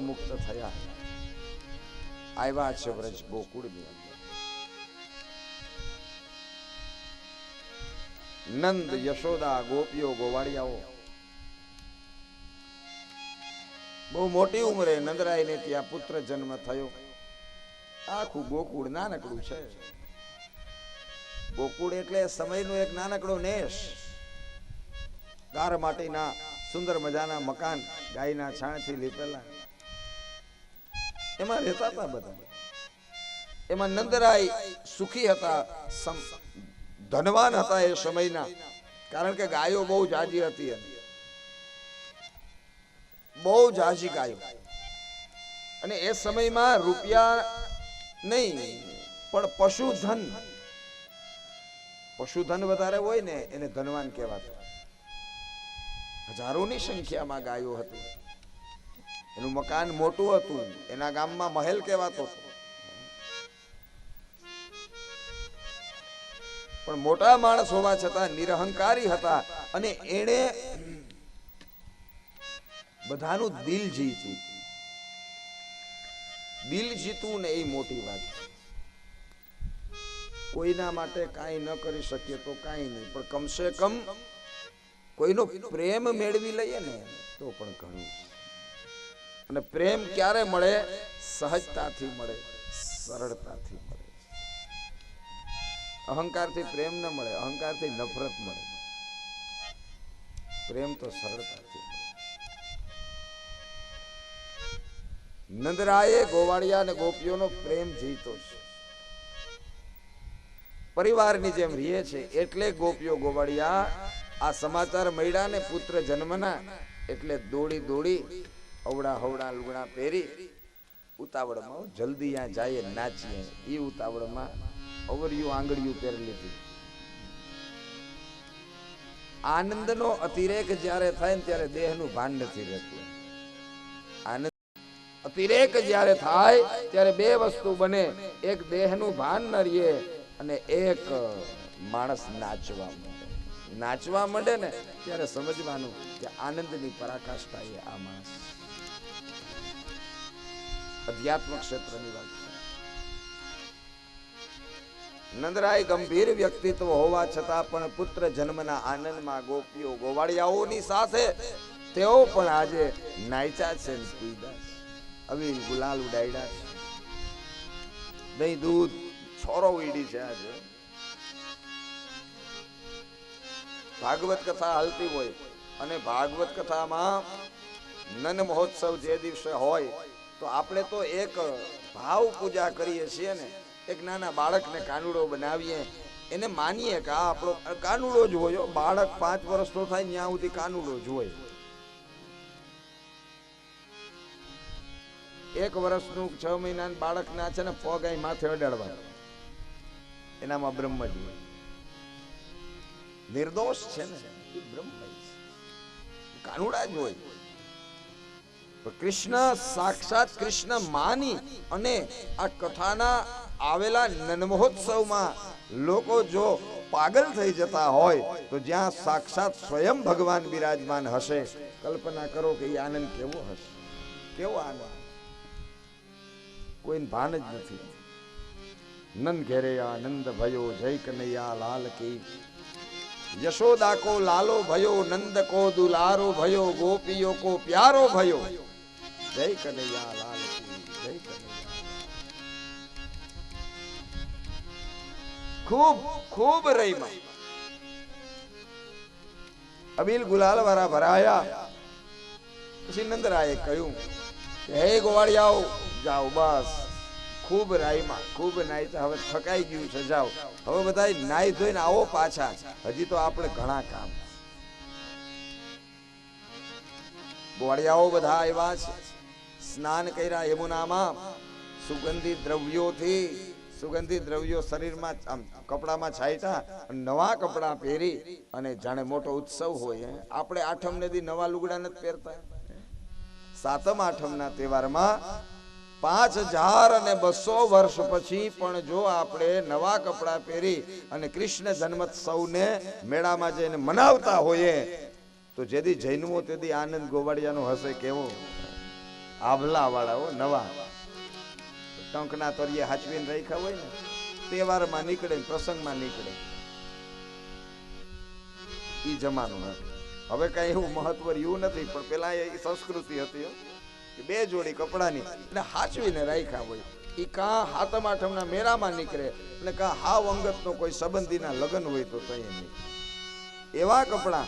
મુક્ત થયા. આવ્યા છે વ્રજ ગોકુળની અંદર. નંદ યશોદા ગોપીઓ ગોવાળિયાઓ. બહુ મોટી ઉંમરે નંદરાયને ત્યાં પુત્ર જન્મ થયો. આખું ગોકુળ નાનકડું છે. ગોકુળ એટલે સમયનો એક નાનકડો નેશ. ગાર માટીના સુંદર મજાના મકાન ગાયના છાણથી લીપેલા. એમાં રહેતા હતા બધા. એમાં નંદરાય સુખી હતા ધનવાન હતા એ સમયના. કારણ કે ગાયો બહુ જાજી હતી બહુ જાજી ગાયો. અને એ સમયમાં રૂપિયા નહીં, પણ પશુધન. પશુધન વધારે હોય ને એને ધનવાન કહેવાતું. હજારોની સંખ્યામાં ગાયો હતી. એનું મકાન મોટું હતું. એના ગામમાં મહેલ કહેવાતો પણ મોટા માણસ હોવા છતાં નિરહંકારી હતા અને એણે બધાનું દિલ જીત્યું. દિલ જીતવું ને એ મોટી વાત કોઈના માટે કાંઈ ન કરી શકીએ તો કાંઈ નહીં, પણ કમસે કમ કોઈનો પ્રેમ મેળવી લઈએ ને તો પણ ઘણું. અને પ્રેમ ક્યારે મળે? સહજતાથી મળે, સરળતાથી મળે. અહંકારથી પ્રેમ ન મળે, અહંકારથી નફરત મળે. પ્રેમ તો સરળતાથી મળે. નંદરાયે, ગોવાળિયા અને ગોપીઓનો પ્રેમ જીતો છે. પરિવારની જેમ રીએ છે, એટલે ગોપીઓ ગોવાળિયા આ સમાચાર મળ્યા ને પુત્ર જન્મના, એટલે દોડી દોડી અવડા હવડા લુગડા પહેરી ઉતાવળમાં જલ્દી ત્યાં જઈએ નાચીએ. એ ઉતાવળમાં અવરિયું આંગળીયું પહેરી લીધી. આનંદનો અતિરેક જ્યારે થાય ને ત્યારે દેહનું ભાન નથી રહેતું. આનંદ અતિરેક જ્યારે થાય ત્યારે બે વસ્તુ બને. એક દેહનું ભાન ન રહીએ અને એક માણસ નાચવા નાચવા માંડે ને ત્યારે સમજવાનું કે આનંદની પરાકાષ્ઠા એ આ માણસ અધ્યાત્મ ક્ષેત્રની વાત નંદરાય ગંભીર વ્યક્તિત્વ હોવા છતાં પણ પુત્ર જન્મના આનંદમાં ગોપીઓ ગોવાળિયાઓની સાથે તેઓ પણ આજે નાયચા છે અવીર ગુલાલ ઉડાયડા છે. દહીં દૂધ છોરો ઉડી છે આજે. ભાગવત કથા હાલતી હોય અને ભાગવત કથામાં નન મહોત્સવ જે દિવસે હોય તો આપણે તો એક ભાવ પૂજા કરીએ છીએ ને, એક નાના બાળકને કાનુડો બનાવીએ. એને માનીએ કે આ આપણો કાનુડો જ હોય. બાળક પાંચ વર્ષનો થાય ત્યાં સુધી કાનુડો જ હોય. એક વર્ષનું છ મહિના બાળક ના છે ને પગ અહીં માથે અડાડવા એનામાં બ્રહ્મ હોય. નિર્દોષ છે ને? બ્રહ્મ કાનુડા જ હોય. કૃષ્ણ સાક્ષાત કૃષ્ણ માની અને આ કથાના આવેલા નન્મહોત્સવમાં લોકો જો પાગલ થઈ જતા હોય તો જ્યાં સાક્ષાત સ્વયં ભગવાન બિરાજમાન હશે, કલ્પના કરો કે આનંદ કેવો હશે? કેવો આનંદ? કોઈ ભાન જ નથી. નંદ ઘેરે આનંદ ભયો, જય કનૈયા લાલ કી. યશોદા કો લાલો ભયો, નંદ કો દુલારો ભયો, ગોપીઓ કો પ્યારો ભયો. જય કનૈયા લાલ જય કનૈયા ખૂબ ખૂબ રહીમાં. અબીલ ગુલાલ વાળા ભરાયા. પછી નંદરાએ કહ્યું હે ગોવાળિયાઓ, જાઓ બસ. ખૂબ રાઈમાં, ખૂબ નાઈ હવે થકાઈ ગયું છે, જાઓ. હવે બધા નાઈ ધોઈને આવો પાછા. હજી તો આપણે ઘણા કામ ગોવાળિયાઓ બધા આવ્યા છે. સ્નાન કર્યા યમુનામાં. સુગંધી દ્રવ્યોથી, સુગંધી દ્રવ્યો શરીરમાં આમ કપડામાં છાંટ્યા નવા કપડાં પહેરી અને જાણે મોટો ઉત્સવ હોય આપણે આઠમ ને નવા લુગડા નથી પહેરતા. સાતમ આઠમના તહેવારમાં પાંચ હજાર અને બસો વર્ષ પછી પણ જો આપણે નવા કપડાં પહેરી અને કૃષ્ણ જન્મોત્સવને મેળામાં જઈને મનાવતા હોઈએ, તો જેથી જૈનવો તેથી આનંદ ગોવાડિયાનો હશે કેવો? આભલા વાળાઓ નવા ટંકના તળિયે હાચવીને રાખ્યા હોય ને, તહેવારમાં નીકળે પ્રસંગમાં નીકળે. ઈ જમાનું હવે કઈ એવું મહત્વ રહ્યું નથી, પણ પેલા એ સંસ્કૃતિ હતી કે બે જોડી કપડાની એટલે હાચવીને રાખ્યા હોય. એ કાં હાતમ આઠમના મેળામાં નીકળે અને કાં હાવ અંગતનો કોઈ સંબંધીના લગ્ન હોય તો તઈ નહીં. એવા કપડા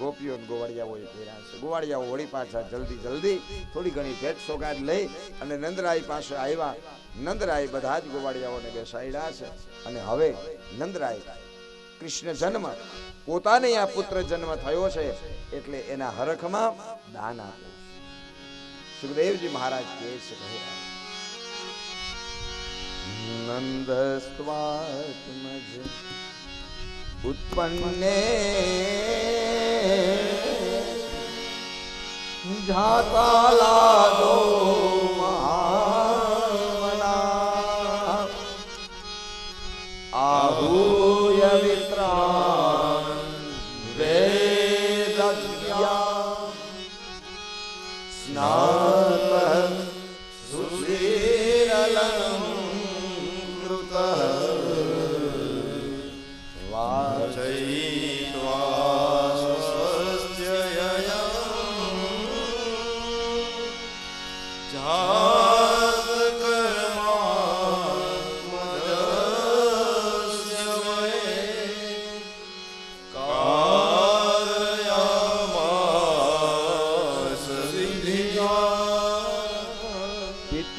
ગોપીઓ ગોવાળિયાઓએ પહેર્યા છે. ગોવાળિયાઓ વળી પાછા જલ્દી જલ્દી થોડી ઘણી ભેટ સોગાદ લઈ અને નંદરાય પાસે આવ્યા. નંદરાય બધા જ ગોવાળિયાઓને બેસાડ્યા છે. અને હવે નંદરાય કૃષ્ણ જન્મ, પોતાને આ પુત્ર જન્મ થયો છે એટલે એના હરખમાં દાન આપે સુખદેવજી મહારાજ કહે છે કહે નંદસ્વાત્મજ જાતા લાદો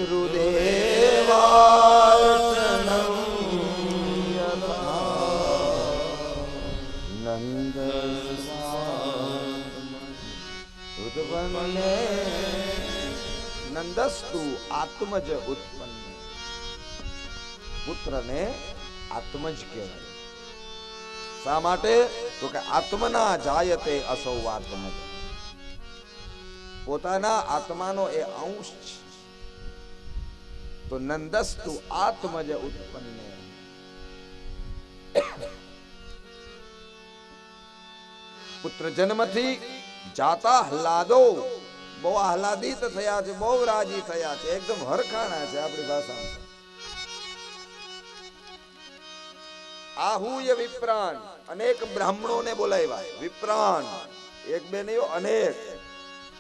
पितृदेवार्चनं यथा नन्द ઉત્પન્ને નંદસ્તુ આત્મજ ઉત્પન્ન પુત્રને આત્મજ કહેવાય શા માટે તો કે આત્મના જાયતે અસૌ આત્મજ પોતાના આત્માનો એ અંશ છે તો નંદસ્તુ આત્મજ ઉત્પન્ન. પુત્ર જન્મથી જાતા હલાદો. બહુ આહલાદિત થયા છે, બહુ રાજી થયા છે, એકદમ હરખાણા છે આપણી ભાષામાં. આહુય વિપ્રાણ. અનેક બ્રાહ્મણોને બોલાવ્યા. વિપ્રાણ. એક બે નહીં અનેક.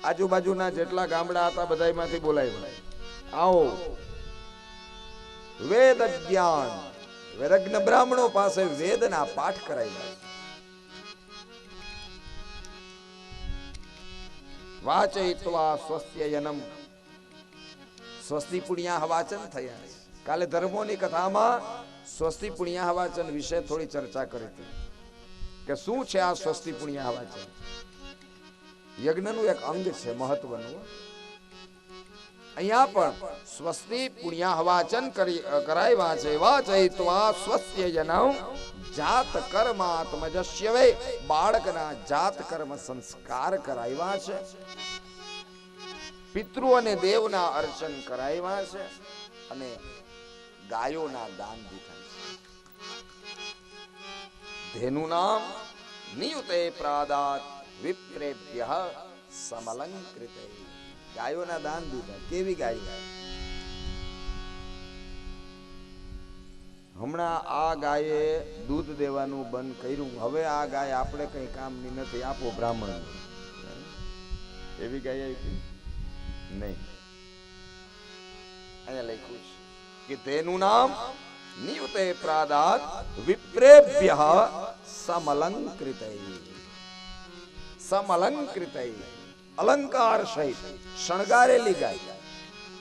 આજુબાજુના જેટલા ગામડા હતા, બધાયમાંથી બોલાવ્યા. આવો. વેદ જ્ઞાન વિરગ્ન બ્રાહ્મણો પાસે વેદના પાઠ કરાવ્યા વાચયિત્વા સ્વસ્યયનમ સ્વસ્તિ પુણ્યા વાચન થયા કાલે ધર્મોની કથામાં સ્વસ્તિ પુણ્યા વાચન વિશે થોડી ચર્ચા કરી હતી. કે શું છે આ સ્વસ્તિ પુણ્યા વાચન? યજ્ઞનું એક અંગ છે મહત્વનું. અહીંયા પણ સ્વસ્તિ પુણ્યા વાચન કરી કરાવ્યા છે વાચયિત્વા સ્વસ્યયનમ જાત કર્માત્મજસ્ય વે. બાળકના જાત કર્મ સંસ્કાર કરાવ્યા છે. પિતૃ અને દેવના અર્ચન કરાવ્યા છે અને ગાયોના દાન દીધા છે. ધેનુ નામ નિયુતે પ્રાદાત વિપ્રેભ્ય સમલંકૃત. ગાયોના દાન દીધા. કેવી ગાય હમણાં આ ગાયે દૂધ દેવાનું બંધ કર્યું. હવે આ ગાય આપણે કઈ કામની નથી. આપો બ્રાહ્મણ. એવી ગાય નહીં. અહીંયા લખ્યું છે કે તેનું નામ નિયુતે પ્રાદાત વિપ્રેભ્ય સમલંકૃત. સમલંકૃત. અલંકાર સહિત શણગારેલી ગાય.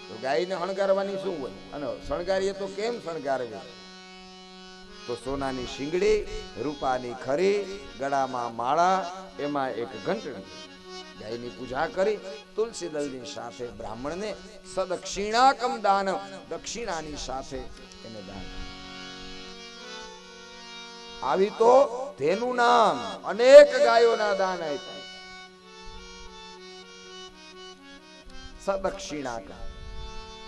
તો ગાયને શણગારવાની શું હોય? અને શણગારીએ તો કેમ શણગારવી? તો સોનાની શીંગડી, રૂપાની ખરી, ગળામાં માળા, એમાં એક ઘંટડી. ગાયની પૂજા કરી તુલસી દલની સાથે બ્રાહ્મણને સદક્ષિણાકમ દાન, દક્ષિણાની સાથે એને દાન. આવી તો તેનું નામ અનેક ગાયોના દાન આપ્યા. સદક્ષિણાકમ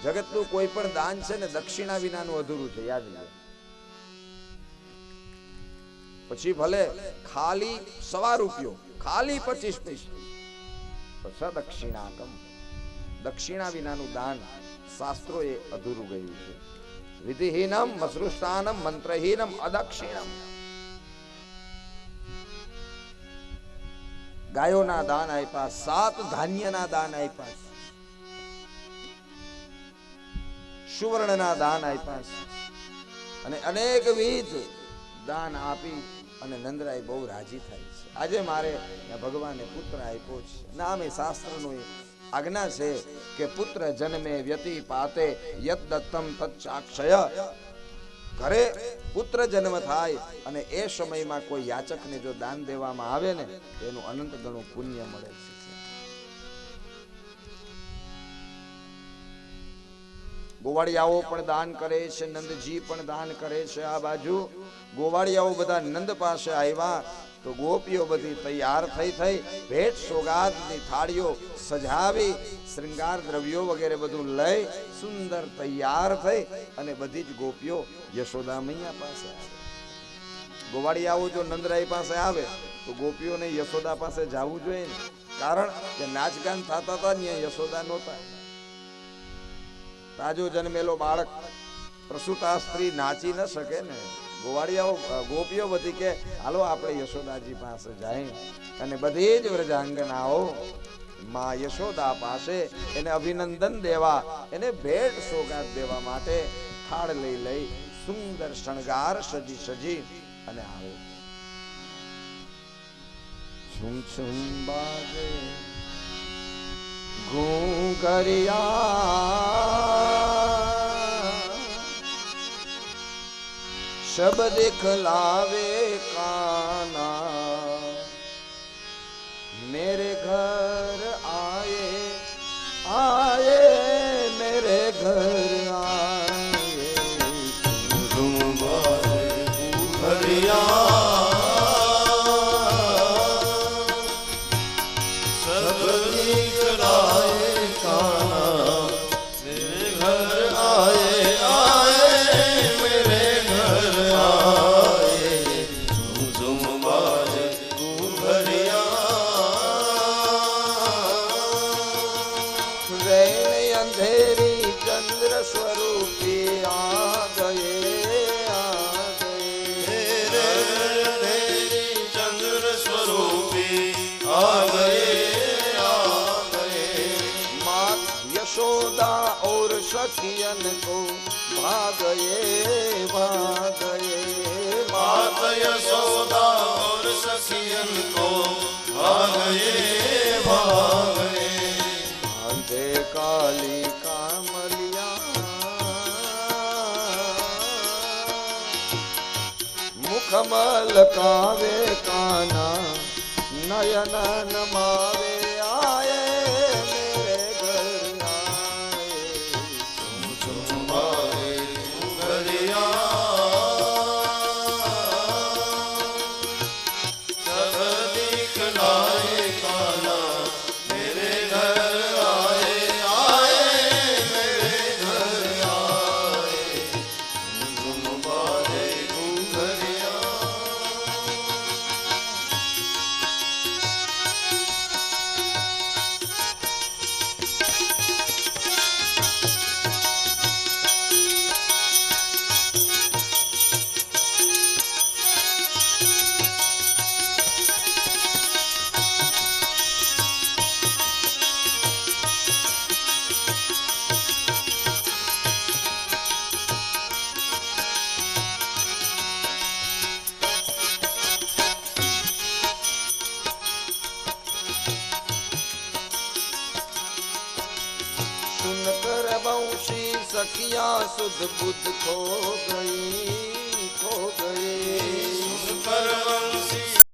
જગતનું કોઈ પણ દાન છે ને દક્ષિણા વિનાનું અધૂરું છે, યાદ રાખજો પછી ભલે ખાલી સવા રૂપિયો, ખાલી પચીસ પૈસા સદક્ષિણાકમ. દક્ષિણા વિનાનું દાન શાસ્ત્રોએ અધૂરું ગયું છે. વિધિહીનમ, મસૃષ્ટાનમ, મંત્રહીનમ, અદક્ષિણમ. ગાયોના દાન આપ્યા, સાત ધાન્યના દાન આપ્યા. સુવર્ણના દાન આપ્યા છે. અને અનેકવિધ દાન આપી અને નંદરાય બહુ રાજી થાય છે. આજે મારે ભગવાને પુત્ર આપ્યો છે. નામે શાસ્ત્રનું આજ્ઞા છે કે પુત્ર જન્મે વ્યતિ પાતે યત દત્તમ તચ્ચાક્ષય ઘરે પુત્ર જન્મ થાય અને એ સમયમાં કોઈ યાચકને જો દાન દેવામાં આવે ને તો એનું અનંત ગણું પુણ્ય મળે છે. ગોવાળિયાઓ પણ દાન કરે છે, નંદજી પણ દાન કરે છે. આ બાજુ ગોવાળિયાઓ બધા નંદ પાસે આવ્યા તો ગોપીઓ બધી તૈયાર થઈ થઈ ભેટ સોગાદની થાળીઓ સજાવી, શૃંગાર દ્રવ્યો વગેરે બધું લઈ સુંદર તૈયાર થઈ અને બધી જ ગોપીઓ યશોદા મૈયા પાસે આવે. ગોવાળિયાઓ જો નંદરાય પાસે આવે તો ગોપીઓને યશોદા પાસે જવું જોઈએ કારણ કે નાચગાન થતા હતા ને યશોદા નહોતા. તાજો જન્મેલો બાળક પ્રસૂતા સ્ત્રી નાચી ન શકે ને. ગોવાળિયાઓ, ગોપીઓ બધી કે, હાલો આપણે યશોદાજી પાસે જાય અને બધી જ વ્રજાંગનાઓ માં યશોદા પાસે એને અભિનંદન દેવા, એને ભેટ સોગાદ દેવા માટે થાળ લઈ લઈ સુંદર શણગાર સજી સજી અને આવે. છુમ છુમ બાજે ઘૂંઘરિયા શબ્દ ખલાવે કાના सखियन को भागए भागए मात यशोदा और सखियन को भागए भागए भागे काली कामलिया मुखमल कावे काना नयन नमावे અદ્ભુત ખોગ